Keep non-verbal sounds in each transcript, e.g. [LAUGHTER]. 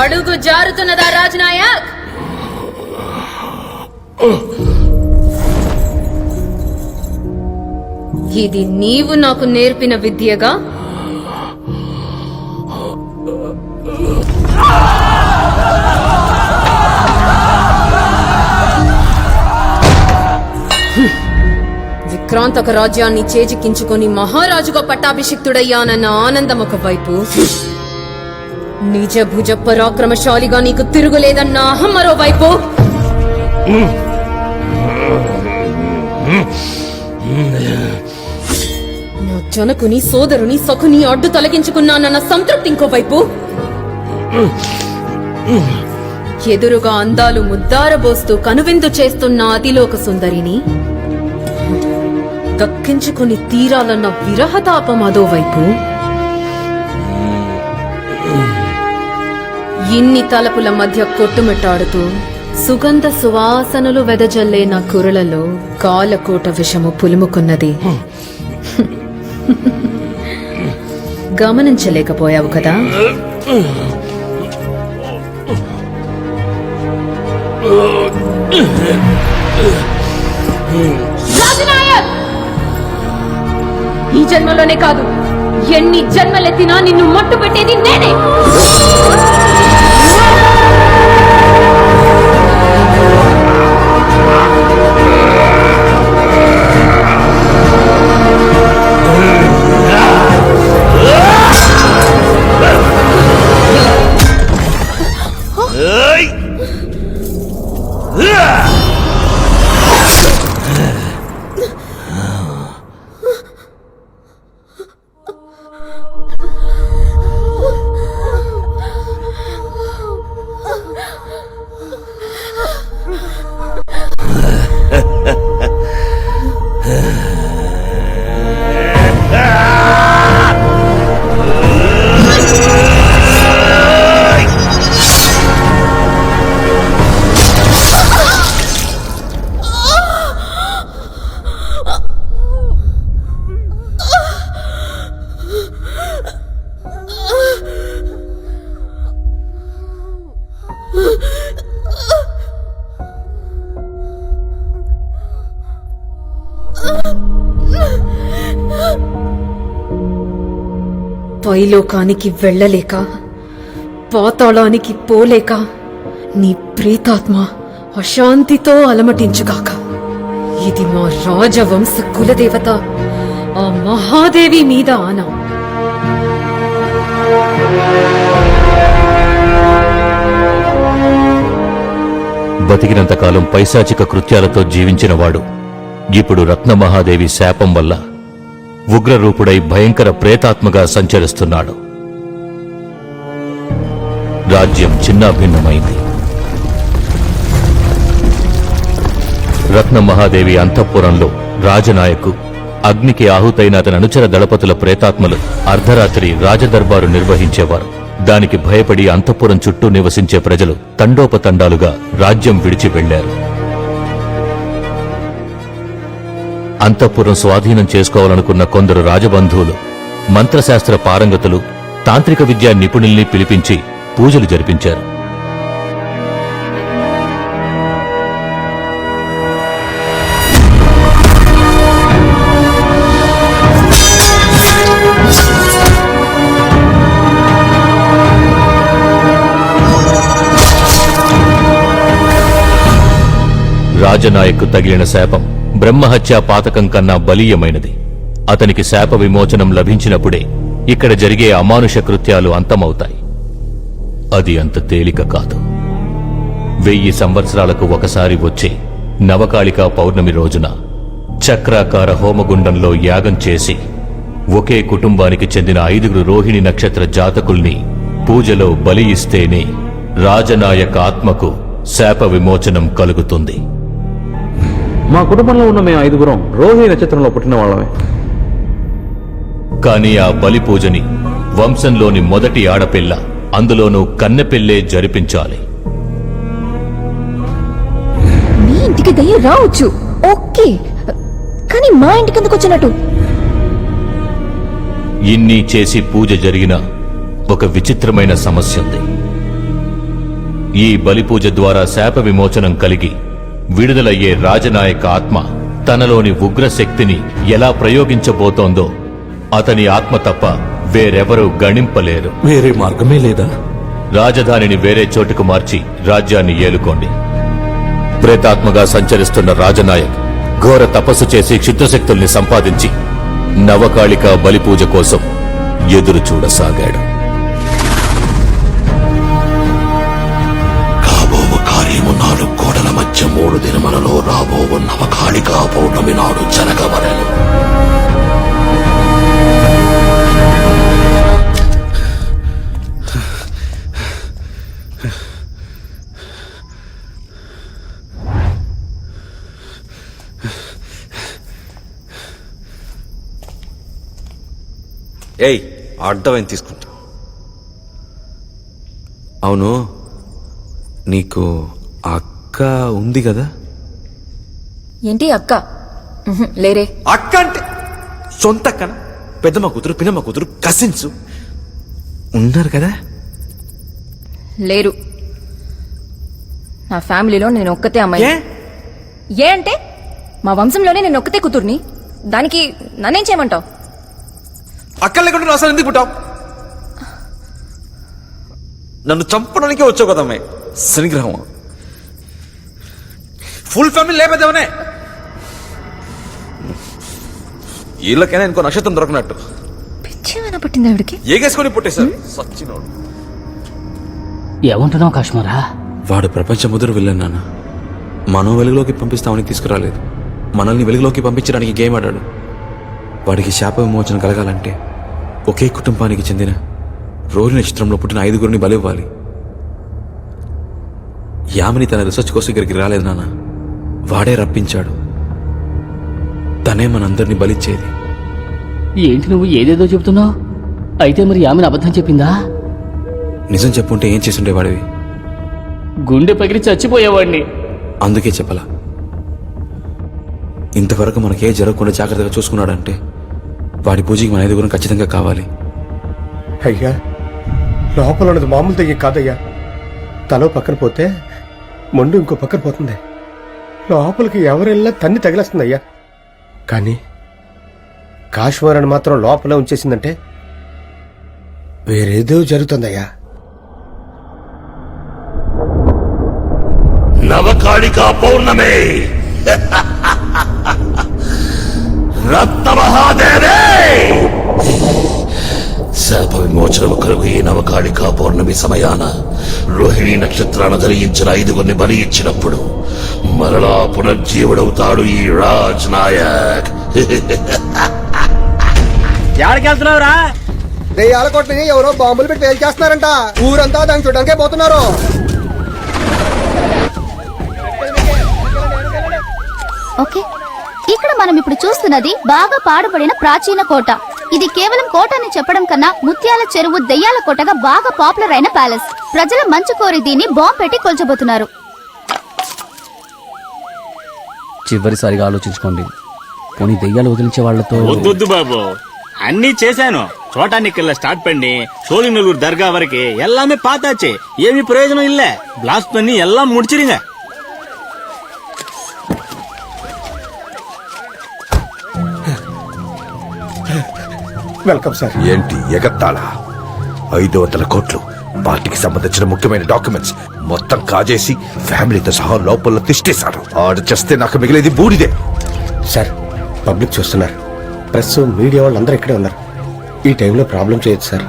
అడుగు జారుతున్నదా రాజనాయక్? ఇది నీవు నాకు నేర్పిన విద్యగా? క్రాంతక రాజ్యాన్ని చేజిక్కించుకుని మహారాజుగా పట్టాభిషిక్తుడయ్యానన్న ఆనందం ఒకవైపు. నిజ భుజ పరాక్రమశాలిగా నీకు తిరుగులేదన్న అహం మరోవైపు. నా జనకుని సోదరుని సఖుని అడ్డు తొలగించుకున్నానన్న సంతృప్తి ఇంకోవైపు. ఎదురుగా అందాలు ముద్దారబోస్తూ కనువిందు చేస్తున్న అతిలోక సుందరిని. దక్కించుకుని తీరాలన్న విరహతాపం అదోవైపు ఇన్ని తలపుల మధ్య కొట్టుమిట్టాడుతూ సుగంధ సువాసనలు వెదజల్లే నా కురలలో కాలకోట విషము పులుముకున్నది. గమనించలేకపోయావు కదా? రాజనాయక్! ఈ జన్మలోనే కాదు ఎన్ని జన్మలెత్తినా నిన్ను మట్టుపెట్టేది నేనే. పైలోకానికి వెళ్ళలేక పాతాళానికి పోలేక నీ ప్రీతాత్మ అశాంతితో అలమటించుగాక. ఇది మా రాజవంశ కులదేవత ఆ మహాదేవి మీద ఆనా. బతికినంతకాలం పైశాచిక కృత్యాలతో జీవించినవాడు. ఇప్పుడు రత్నమహాదేవి శాపం వల్ల ఉగ్రరూపుడై భయంకర ప్రేతాత్మగా సంచరిస్తున్నాడు. రాజ్యం చిన్నాభిన్నమైంది. రత్నమహాదేవి అంతఃపురంలో రాజనాయకు అగ్నికి ఆహుతైన అతని అనుచర దళపతుల ప్రేతాత్మలు అర్ధరాత్రి రాజదర్బారు నిర్వహించేవారు. దానికి భయపడి అంతఃపురం చుట్టూ నివసించే ప్రజలు తండోపతండాలుగా రాజ్యం విడిచి వెళ్ళారు అంతఃపురం స్వాధీనం చేసుకోవాలనుకున్న కొందరు రాజబంధువులు మంత్రశాస్త్ర పారంగతులు తాంత్రిక విద్యా నిపుణుల్ని పిలిపించి పూజలు జరిపించారు. రాజనాయకు తగిలిన శాపం. బ్రహ్మహత్యా పాతకం కన్నా బలీయమైనది. అతనికి శాప విమోచనం లభించినప్పుడే ఇక్కడ జరిగే అమానుష కృత్యాలు అంతమవుతాయి. అది అంత తేలిక కాదు. వెయ్యి సంవత్సరాలకు ఒకసారి వచ్చే నవకాళికా పౌర్ణమి రోజున చక్రాకార హోమగుండంలో యాగం చేసి ఒకే కుటుంబానికి చెందిన ఐదుగురు రోహిణి నక్షత్ర జాతకుల్ని పూజలో బలి ఇస్తేనే రాజనాయక ఆత్మకు శాప విమోచనం కలుగుతుంది. మా కుటుంబంలో ఉన్న మేము ఐదుగురం రోహిణి నక్షత్రంలో పుట్టిన వాళ్ళమే. కాని ఆ బలి పూజని వంశంలోని మొదటి ఆడపిల్ల అందులోనూ కన్నెపిల్లే జరిపించాలి. దయ్యం రావచ్చు. ఓకే. కానీ మా ఇంటికి ఎందుకు వచ్చినట్టు? ఇన్ని చేసి పూజ జరిగిన ఒక విచిత్రమైన సమస్య ఉంది. ఈ బలి పూజ ద్వారా శాప విమోచనం కలిగి విడుదలయ్యే రాజనాయక ఆత్మ తనలోని ఉగ్ర శక్తిని ఎలా ప్రయోగించబోతోందో అతని ఆత్మ తప్ప వేరెవరూ గణింపలేరు. వేరే మార్గమే లేదా? రాజధానిని వేరే చోటుకు మార్చి రాజ్యాన్ని ఏలుకోండి. ప్రేతాత్మగా సంచరిస్తున్న రాజనాయక్ ఘోర తపస్సు చేసి క్షుద్రశక్తుల్ని సంపాదించి నవకాళిక బలిపూజ కోసం ఎదురు చూడసాగాడు నవకాళికా పౌర్ణమి నాడు జరగవలెను. ఏయ్ అర్థమైంది తీసుకుంటా? అవును నీకు అక్క ఉంది కదా? ఏంటి అక్క? ఉహుం, లేరే. అక్క అంటే సొంత అక్కన? పెద్దమ్మ కూతురు పిన్నమ్మ కూతురు కజిన్స్ ఉన్నారు కదా? లేరు. నా ఫ్యామిలీలో నేను ఒక్కతే అమ్మాయి. ఏ? ఏ అంటే? మా వంశంలోనే నేను ఒక్కతే కూతుర్ని. దానికి నన్నేం చేయమంటావు? అక్క లేకుండా నువ్వు అసలు ఎందుకు పుట్టావు? నన్ను చంపడానికే వచ్చావు కదా అమ్మాయి. శనిగ్రహం. ఫుల్ ఫ్యామిలీ లేపేదేమనే వీళ్ళకైనా ఇంకో నక్షత్రం దొరకనట్టు. పిచ్చేమైనా పట్టిందా ఆవిడకి? ఏగేసుకొని పుట్టేశారు. సచ్చినోడు. ఏమంటున్నావు కాశ్మీరా? వాడు ప్రపంచ ముదురు వెళ్ళాను నాన్న. మనం వెలుగులోకి పంపిస్తామని తీసుకురాలేదు. మనల్ని వెలుగులోకి పంపించడానికి గేమ్ ఆడాడు. వాడికి శాప విమోచన కలగాలంటే ఒకే కుటుంబానికి చెందిన రోహిణి నక్షత్రంలో పుట్టిన ఐదుగురిని బలివ్వాలి. యామిని తన రీసెర్చ్ కోసం ఇక్కడికి రాలేదు నాన్న. వాడే రప్పించాడు. తనే మనందరినీ బలిచ్చేది ఏంటి నువ్వు ఏదేదో చెబుతున్నావు? అయితే మరి ఆమెను అబద్ధం చెప్పిందా? నిజం చెప్పుంటే ఏం చేసుండేవాడివి గుండె పగిలి చచ్చిపోయేవాడిని. అందుకే చెప్పలా. ఇంతవరకు మనకే జరగకుండా జాగ్రత్తగా చూసుకున్నాడంటే వాడి పూజకి మన ఐదుగురం ఖచ్చితంగా కావాలి. అయ్యా లోపల ఉన్నది మామూలు దయ్యం కాదయ్యా. తలో పక్కన పోతే మొండు ఇంకో పక్కన పోతుంది. లోపలికి ఎవరెళ్ళా తన్ని తగిలేస్తుందయ్యా. కానీ కాశ్మీరాన్ని మాత్రం లోపలే ఉంచేసిందంటే వేరేదో జరుగుతుందయ్యా. నవకాళికా పౌర్ణమి. [LAUGHS] రత్నమహాదేవే శాప విమోచనము కలుగు ఈ నవకాళికా పౌర్ణమి సమయాన రోహిణి నక్షత్రాన ధరించిన ఐదుగురిని బలి ఇచ్చినప్పుడు మరలా పునర్జీవుడవుతాడు ఈ రాజ్ నాయక్ దయ్యాల కొట్టని ఎవరో బాంబులు పెట్టి వేలు చేస్తున్నారంట ఊరంతా దాన్ని చూడడానికే పోతున్నారు. ఓకే ఇక్కడ మనం ఇప్పుడు చూస్తున్నది బాగా పాడుబడిన ప్రాచీన కోట. ఇది కేవలం కోట అని చెప్పడం కన్నా ముత్యాల చెరువు దెయ్యాల కోటగా బాగా పాపులర్ అయిన ప్యాలెస్ ప్రజల మంచు కోరి దీన్ని బాంబ్ పెట్టి కొల్చబోతున్నారు చివరిసారిగా ఆలోచించుకోండి పోనీ దెయ్యాలు వదిలించే వాళ్లతో వద్దొద్దు బాబు అన్ని చేశాను చోటానికెళ్ళ స్టార్ట్ பண்ணி சோழிநல்லூர் தர்கா வரைக்கும் எல்லாமே பார்த்தாச்சு ஏமி பிரயோஜனம் இல்ல பிளாஸ்ட் பண்ணி எல்லாம் முடிச்சிருங்க వెల్కమ్ సార్ ఏంటి ఎగత్తాలా ఐదు వందల కోట్లు పార్టీకి సంబంధించిన ముఖ్యమైన డాక్యుమెంట్స్ మొత్తం కాజేసి ఫ్యామిలీతో సహా లోపల తిష్టేశారు ఆడు చేస్తే నాకు మిగిలేది బూడిదే. సార్ పబ్లిక్ చూస్తున్నారు. ప్రెస్ మీడియా వాళ్ళందరూ ఇక్కడే ఉన్నారు. ఈ టైంలో ప్రాబ్లం చేయొచ్చు సార్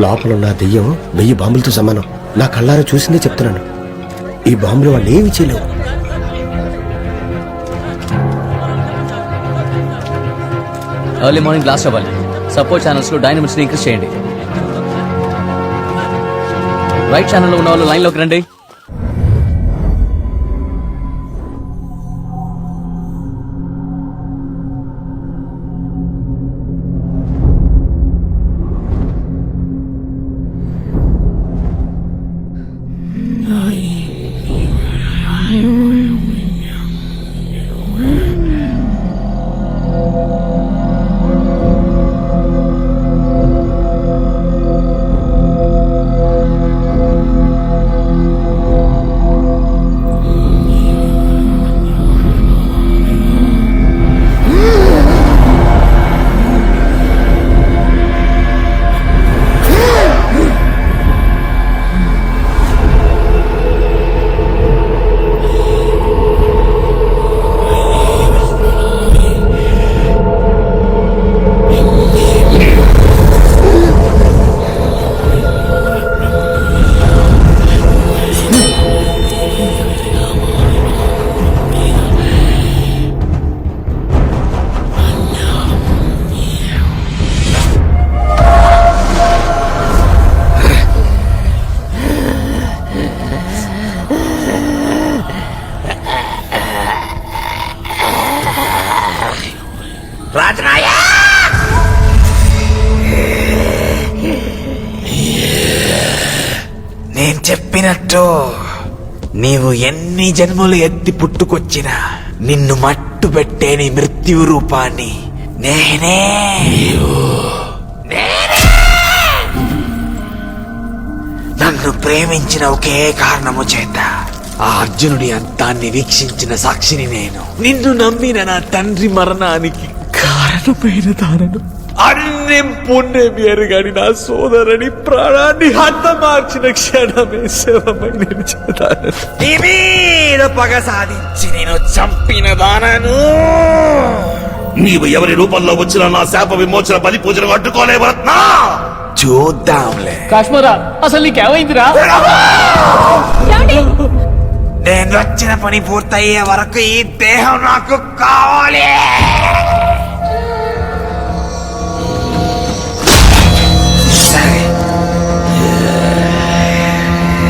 లోపల ఉన్న దెయ్యం వెయ్యి బాంబులతో సమానం. నా కళ్ళారా చూసిందే చెప్తున్నాను. ఈ బాంబులు వాళ్ళు ఏమి చేయలేవు. ఎర్లీ మార్నింగ్ బ్లాస్ట్ అవ్వాలి సపోర్ట్ ఛానల్స్లో లో డైనమిక్స్ ఇంక్రీస్ చేయండి. రైట్ ఛానల్లో ఉన్న వాళ్ళు లైన్లోకి రండి. చెప్పినట్టు నీవు ఎన్ని జన్మలు ఎత్తి పుట్టుకొచ్చినా నిన్ను మట్టు పెట్టే నీ మృత్యు రూపాన్ని నేనే. నేనే! నన్ను ప్రేమించిన ఒకే కారణము చేత ఆ అర్జునుడి అంతాన్ని వీక్షించిన సాక్షిని నేను. నిన్ను నమ్మిన నా తండ్రి మరణానికి కారణమైన దానను అన్నం పుణ్యం ఎరుగని నా సోదరుని ప్రాణాన్ని హతమార్చిన క్షణమే శవమై నిలిచేదానను నీ మీద పగ సాధించి నేను చంపిన దానను. నీవు ఎవరి రూపంలో వచ్చిన నా శాప విమోచన బలి పూజను అడ్డుకోలేవు రత్నా చూద్దాంలే. కాశ్మీరా అసలు నీకేమైందిరా? నేను వచ్చిన పని పూర్తయ్యే వరకు ఈ దేహం నాకు కావాలి.